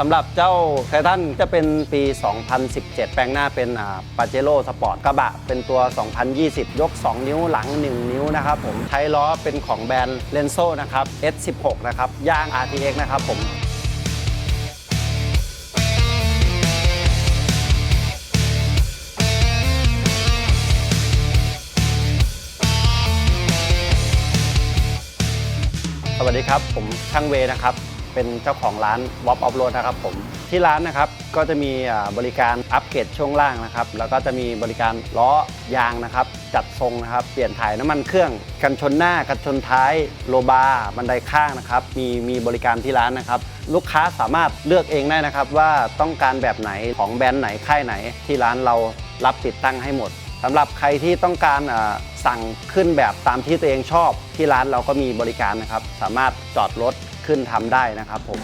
สำหรับเจ้าไททันจะเป็นปี 2017 แปลงหน้าเป็นปาเจโร่สปอร์ตกระบะ เป็นตัว 2020 ยก 2 นิ้วหลัง 1 นิ้วนะครับผม ใช้ล้อเป็นของแบรนด์เลนโซนะครับ S16 นะครับ ย่าง RTX นะครับผมสวัสดีครับ ผมช่างเวนะครับ เป็นเจ้าของร้านวอปออฟโรดนะครับผมที่ร้านนะครับก็จะมีบริการอัปเกรดช่วงล่างนะครับ แล้วก็จะมีบริการล้อยางนะครับ จัดทรงนะครับ เปลี่ยนถ่ายน้ำมันเครื่อง กันชนหน้า กันชนท้าย โลบาร์บันไดข้างนะครับ มีมีบริการที่ร้านนะครับ ลูกค้าสามารถเลือกเองได้นะครับ ว่าต้องการแบบไหนของแบรนด์ไหนค่ายไหน ที่ร้านเรารับติดตั้งให้หมดสำหรับใครที่ต้องการสั่งขึ้นแบบตามที่ตัวเองชอบ ที่ร้านเราก็มีบริการนะครับ สามารถจอดรถ ขึ้นทำได้นะครับผม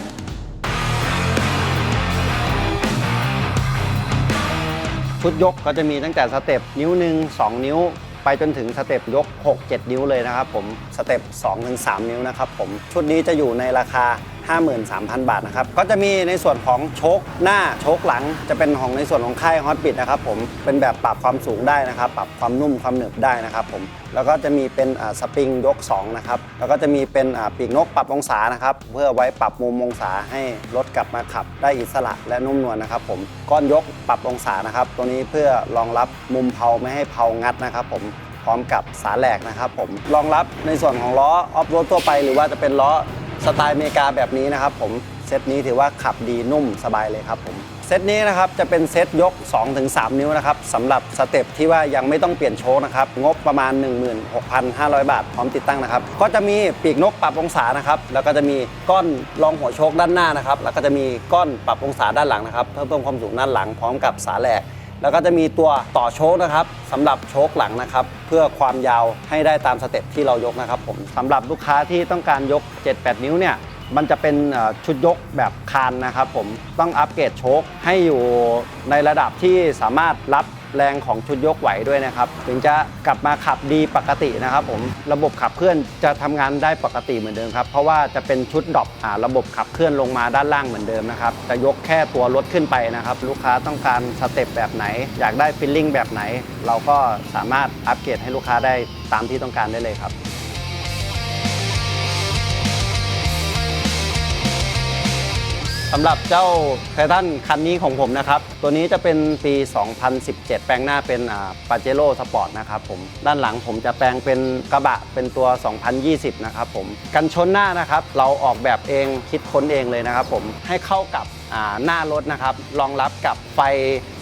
ชุดยกก็จะมีตั้งแต่สเต็ปนิ้วหนึ่ง2 นิ้ว ไปจนถึงสเต็ปยก 6 7 นิ้วเลยนะครับผมสเต็ป2ถึง3นิ้วนะครับผมชุดนี้จะอยู่ในราคา 53,000 บาทนะครับ ก็จะมีในส่วนของโชคหน้าโชคหลัง จะเป็นของในส่วนของค่ายฮอตบิดนะครับผม เป็นแบบปรับความสูงได้นะครับ ปรับความนุ่มความหนึบได้นะครับผม แล้วก็จะมีเป็นสปริงยก2นะครับ แล้วก็จะมีเป็นปีกนกปรับองศานะครับ เพื่อไว้ปรับมุมองศาให้รถกลับมาขับ ได้อิสระและนุ่มนวลนะครับผม ก้อนยกปรับองศานะครับ ตัวนี้เพื่อรองรับมุมเพาไม่ให้เพางัดนะครับผมพร้อมกับสาแหลกนะครับผมรองรับในส่วนของล้อออฟโรดทั่วไปหรือว่าจะเป็นล้อ สไตล์อเมริกาแบบนี้นะครับผมเซตนี้ถือว่าขับดีนุ่มสบายเลยครับผมเซตนี้นะครับจะเป็นเซตยก 2-3 นิ้วนะครับสำหรับสเต็ปที่ว่ายังไม่ต้องเปลี่ยนโชคนะครับงบประมาณ 16,500 บาท พร้อมติดตั้งนะครับก็จะมีปีกนกปรับองศานะครับแล้วก็จะมีก้อนรองหัวโชคด้านหน้านะครับแล้วก็จะมีก้อนปรับองศาด้านหลังนะครับเพื่อเพิ่มความสูงด้านหลังพร้อมกับสาแหลก แล้วก็จะมีตัวต่อโชคนะครับสำหรับโชคหลังนะครับ เพื่อความยาวให้ได้ตามสเต็ปที่เรายกนะครับผมสำหรับลูกค้าที่ต้องการยก 7-8 นิ้วเนี่ยมันจะเป็นชุดยกแบบคานนะครับผมต้องอัปเกรดโชคให้อยู่ในระดับที่สามารถรับ แรงของชุดยกไหวด้วยนะครับ ถึงจะกลับมาขับดีปกตินะครับผมระบบขับเคลื่อนจะทำงานได้ปกติเหมือนเดิมครับ เพราะว่าจะเป็นชุดดรอปอ่าระบบขับเคลื่อนลงมาด้านล่างเหมือนเดิมนะครับจะยกแค่ตัวรถขึ้นไปนะครับ ลูกค้าต้องการสเต็ปแบบไหน อยากได้ฟิลลิ่งแบบไหน เราก็สามารถอัปเกรดให้ลูกค้าได้ตามที่ต้องการได้เลยครับ สำหรับเจ้าไททันคันนี้ของผมนะครับ ตัวนี้จะเป็นปี 2017 แปลงหน้าเป็นปาเจโร่สปอร์ตนะครับผม ด้านหลังผมจะแปลงเป็นกระบะเป็นตัว 2020 นะครับผม กันชนหน้านะครับ เราออกแบบเองคิดค้นเองเลยนะครับผม ให้เข้ากับ หน้ารถนะครับรองรับกับไฟ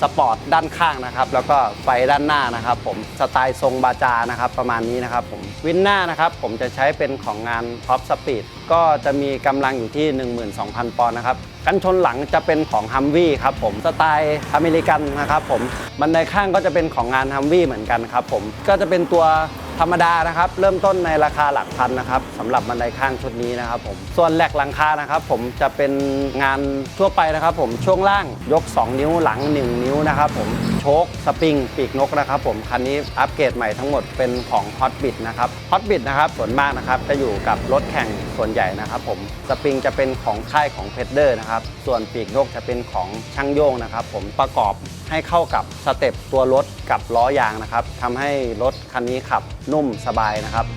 สปอร์ตด้านข้างนะครับ แล้วก็ไฟด้านหน้านะครับ ผมสไตล์ทรงบาจานะครับประมาณนี้นะครับผมวินหน้านะครับผมจะใช้เป็นของงานท็อปสปีดก็จะมีกำลังอยู่ที่ 12,000 ปอนด์นะครับกันชนหลังจะเป็นของฮัมวี่ครับผมสไตล์อเมริกันนะครับผมบันไดข้างก็จะเป็นของงานฮัมวี่เหมือนกันครับผมก็จะเป็นตัว ธรรมดานะครับ เริ่มต้นในราคาหลักพันนะครับสำหรับบันไดข้างชุดนี้นะครับผมส่วนแหลกหลังคานะครับ ผมจะเป็นงานทั่วไปนะครับ ผมช่วงล่างยก 2 นิ้วหลัง 1 นิ้วนะครับผม โชคสปริงปีกนกนะครับผมคันนี้อัปเกรดใหม่ทั้งหมดเป็นของ Hot b i t นะครับ Hot b i t นะครับส่วนมากนะครับจะอยู่กับรถแข่งส่วนใหญ่นะครับผมสปริงจะเป็นของค่ายของเพชเดอร์นะครับส่วนปีกนกจะเป็นของช่างโยงนะครับผมประกอบให้เข้ากับสเต็ปตัวรถกับล้อยางนะครับทำให้รถคันนี้ขับนุ่มสบายนะครับ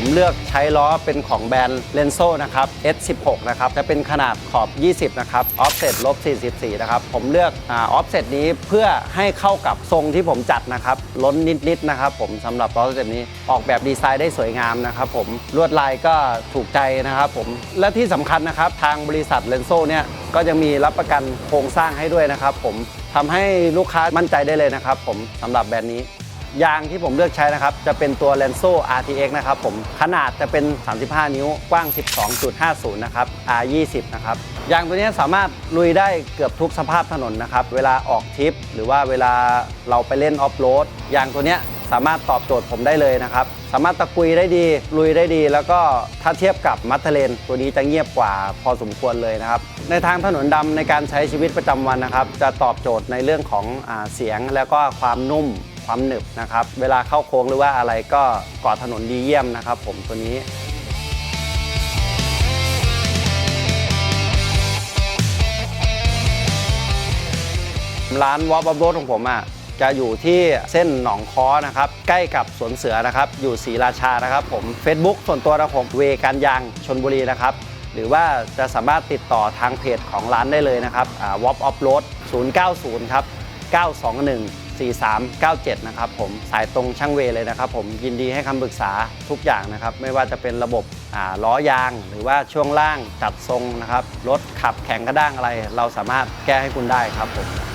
ผมเลือกใช้ล้อเป็นของแบรนด์เลนโซนะครับ S16 นะครับ จะเป็นขนาดขอบ 20 นะครับ ออฟเซตลบ 44 นะครับ ผมเลือกออฟเซตนี้เพื่อให้เข้ากับทรงที่ผมจัดนะครับ ล้นนิด ๆ นะครับ ผมสำหรับล้อสเต็ปนี้ออกแบบดีไซน์ได้สวยงามนะครับผม ลวดลายก็ถูกใจนะครับผม และที่สำคัญนะครับ ทางบริษัทเลนโซเนี่ยก็ยังมีรับประกันโครงสร้างให้ด้วยนะครับผมทำให้ลูกค้ามั่นใจได้เลยนะครับผมสำหรับแบรนด์นี้ ยางที่ผมเลือกใช้นะครับ จะเป็นตัว l e n s o RTX นะครับผมขนาดจะเป็น 35 นิ้วกว้าง 12.50 นะครับ R20 นะครับยางตัวนี้สามารถลุยได้เกือบทุกสภาพถนนนะครับ เวลาออกทริป หรือว่าเวลาเราไปเล่นออฟโรดยางตัวนี้สามารถตอบโจทย์ผมได้เลยนะครับ สามารถตะกุยได้ดี ลุยได้ดี แล้วก็ถ้าเทียบกับมัตเทเลน ตัวนี้จะเงียบกว่าพอสมควรเลยนะครับ ในทางถนนดำในการใช้ชีวิตประจำวันนะครับ จะตอบโจทย์ในเรื่องของอเสียงแล้วก็ความนุ่ม ความหนึบนะครับ เวลาเข้าโค้งหรือว่าอะไรก็กาะถนนดีเยี่ยมนะครับผมตัวนี้ร้านวอลบับโรของผมอะจะอยู่ที่เส้นหนองค้อนะครับ ใกล้กับสวนเสือนะครับ อยู่ศรีราชานะครับผม Facebook ส่วนตัวนะผมเวการยางชนบุรีนะครับ หรือว่าจะสามารถติดต่อทางเพจของร้านได้เลยนะครับวอปออฟโรด090 ครับ 921 4397 นะครับผมสายตรงช่างเวเลยนะครับผมยินดีให้คำปรึกษาทุกอย่างนะครับ ไม่ว่าจะเป็นระบบล้อยาง หรือว่าช่วงล่างจัดทรงนะครับรถขับแข่งกระด้างอะไร เราสามารถแก้ให้คุณได้ครับผม